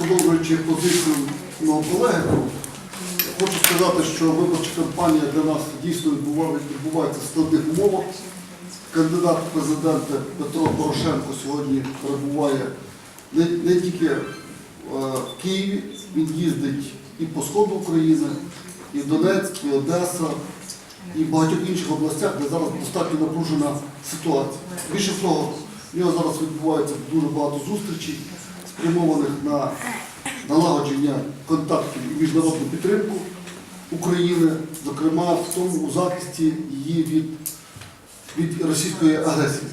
продовжуючи позицію мого колеги, хочу сказати, що виборча кампанія для нас дійсно відбувається в складних умовах. Кандидат в президенти Петро Порошенко сьогодні перебуває не, не тільки е, в Києві, він їздить і по сходу України, і Донецьк, і Одеса, і в багатьох інших областях, де зараз достатньо напружена ситуація. Більше того, в нього зараз відбувається дуже багато зустрічей, спрямованих на налагодження контактів і міжнародну підтримку України, зокрема в тому у захисті її від, від російської агресії.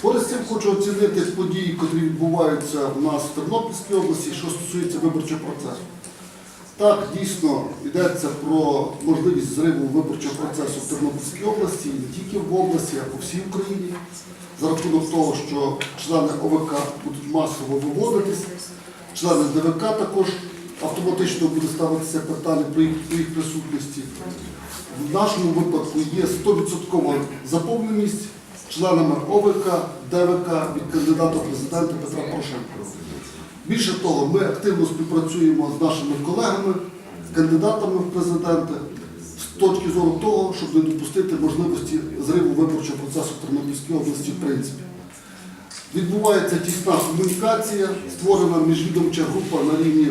Поряд з цим хочу оцінити події, які відбуваються в нас в Тернопільській області, що стосується виборчого процесу. Так, дійсно йдеться про можливість зриву виборчого процесу в Тернопільській області, не тільки в області, а по всій Україні, за рахунок того, що члени ОВК будуть масово виводитись, члени ДВК також автоматично буде ставитися питання про їх, про їх присутності. В нашому випадку є 100% заповненість членами ОВК, ДВК від кандидата в президенти Петра Порошенка. Більше того, ми активно співпрацюємо з нашими колегами, кандидатами в президенти з точки зору того, щоб не допустити можливості зриву виборчого процесу в Тернопільській області в принципі. Відбувається тісна комунікація, створена міжвідомча група на рівні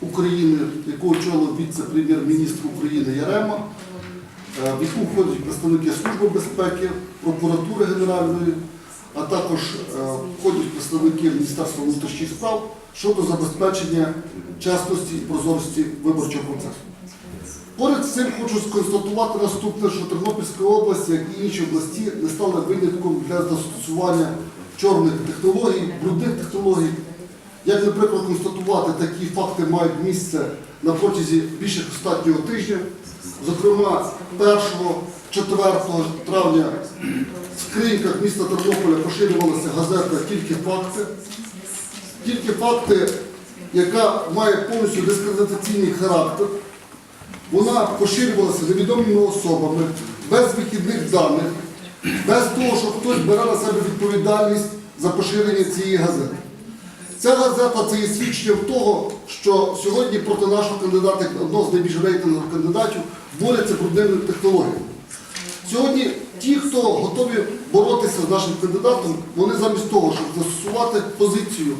України, яку очолив віце-прем'єр-міністр України Ярема, в яку входять представники Служби безпеки, прокуратури Генеральної, а також е, входять представники Міністерства внутрішніх справ щодо забезпечення чесності і прозорості виборчого процесу. Поряд з цим хочу сконстатувати наступне, що Тернопільська область, як і інші області, не стала винятком для застосування чорних технологій, брудних технологій. Як, наприклад, констатувати, такі факти мають місце на протязі більше останнього тижня. Зокрема, 1-4 травня в скриньках міста Тернополя поширювалася газета Тільки факти. Тільки факти, яка має повністю дискредитаційний характер. Вона поширювалася невідомими особами, без вихідних даних, без того, що хтось бере на себе відповідальність за поширення цієї газети. Ця газета це є свідченням того, що сьогодні проти нашого кандидата, одного з найбільш рейтингових кандидатів, борються брудними технологіями. Сьогодні ті, хто готові боротися з нашим кандидатом, вони замість того, щоб застосувати позицію,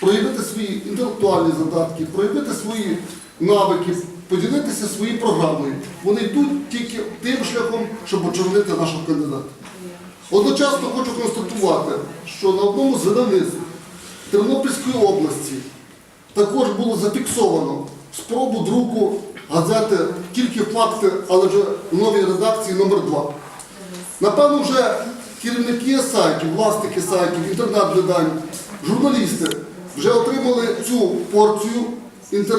проявити свої інтелектуальні задатки, проявити свої навики, поділитися своєю програмою, вони йдуть тільки тим шляхом, щоб очорнити нашого кандидата. Одночасно хочу констатувати, що на одному з видавництв Тернопільської області також було зафіксовано спробу друку газети тільки факти, але вже в новій редакції номер 2 Напевно, вже керівники сайтів, власники сайтів, інтернет-видань, журналісти вже отримали цю порцію, інтер...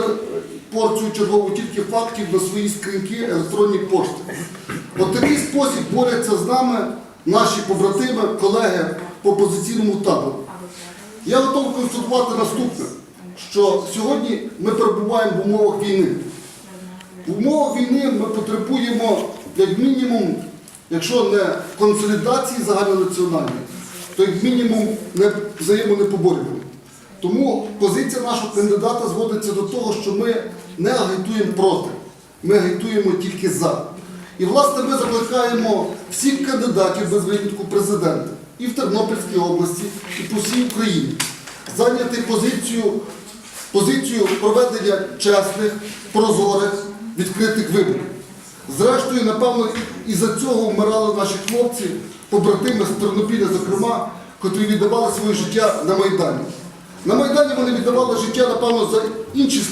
порцію чергову тільки фактів на свої скриньки електронні пошти. От такий спосіб борються з нами наші побратими, колеги по опозиційному табору. Я готовий констатувати наступне, що сьогодні ми перебуваємо в умовах війни. В умовах війни ми потребуємо, як мінімум, якщо не консолідації загальнонаціональної, то як мінімум не взаємонепоборювання. Тому позиція нашого кандидата зводиться до того, що ми не агітуємо проти, ми агітуємо тільки за. І, власне, ми закликаємо всіх кандидатів без винятку президента і в Тернопільській області, і по всій Україні зайняти позицію, позицію проведення чесних, прозорих, відкритих виборів. Зрештою, напевно, і за цього вмирали наші хлопці, побратими з Тернопіля, зокрема, котрі віддавали своє життя на Майдані. На Майдані вони віддавали життя, напевно, за інші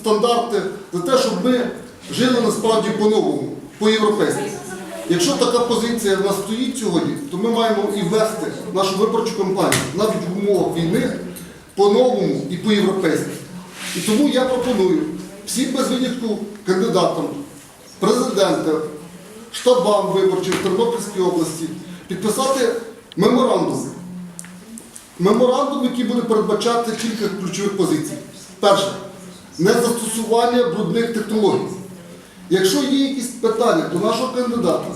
стандарти, за те, щоб ми жили насправді по-новому, по-європейськи. Якщо така позиція в нас стоїть сьогодні, то ми маємо і вести нашу виборчу кампанію навіть в умовах війни по-новому і по-європейськи. І тому я пропоную всім без винятку кандидатам, президентам, штабам виборчих в Тернопільській області підписати меморандум. Меморандум, який буде передбачати кілька ключових позицій. Перше, незастосування брудних технологій. Якщо є якісь питання до нашого кандидата,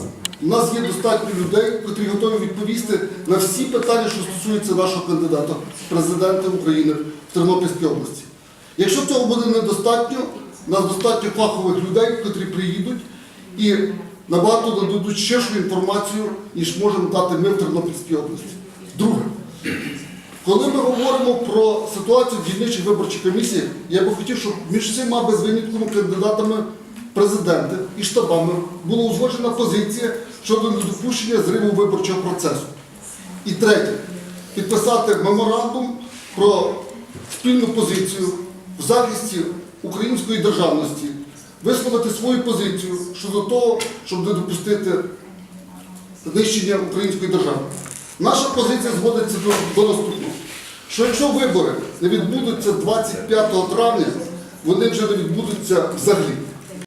у нас є достатньо людей, котрі готові відповісти на всі питання, що стосуються нашого кандидата, президента України в Тернопільській області. Якщо цього буде недостатньо, у нас достатньо фахових людей, котрі приїдуть і набагато нададуть ширшу інформацію, ніж можемо дати ми в Тернопільській області. Друге, коли ми говоримо про ситуацію в дільничих виборчих комісіях, я би хотів, щоб між всіма безвинятковими кандидатами в і штабами була узгоджена позиція щодо недопущення зриву виборчого процесу. І третє, підписати меморандум про спільну позицію в захисті української державності, висловити свою позицію щодо того, щоб не допустити знищення української держави. Наша позиція зводиться до, до наступного. Що якщо вибори не відбудуться 25 травня, вони вже не відбудуться взагалі.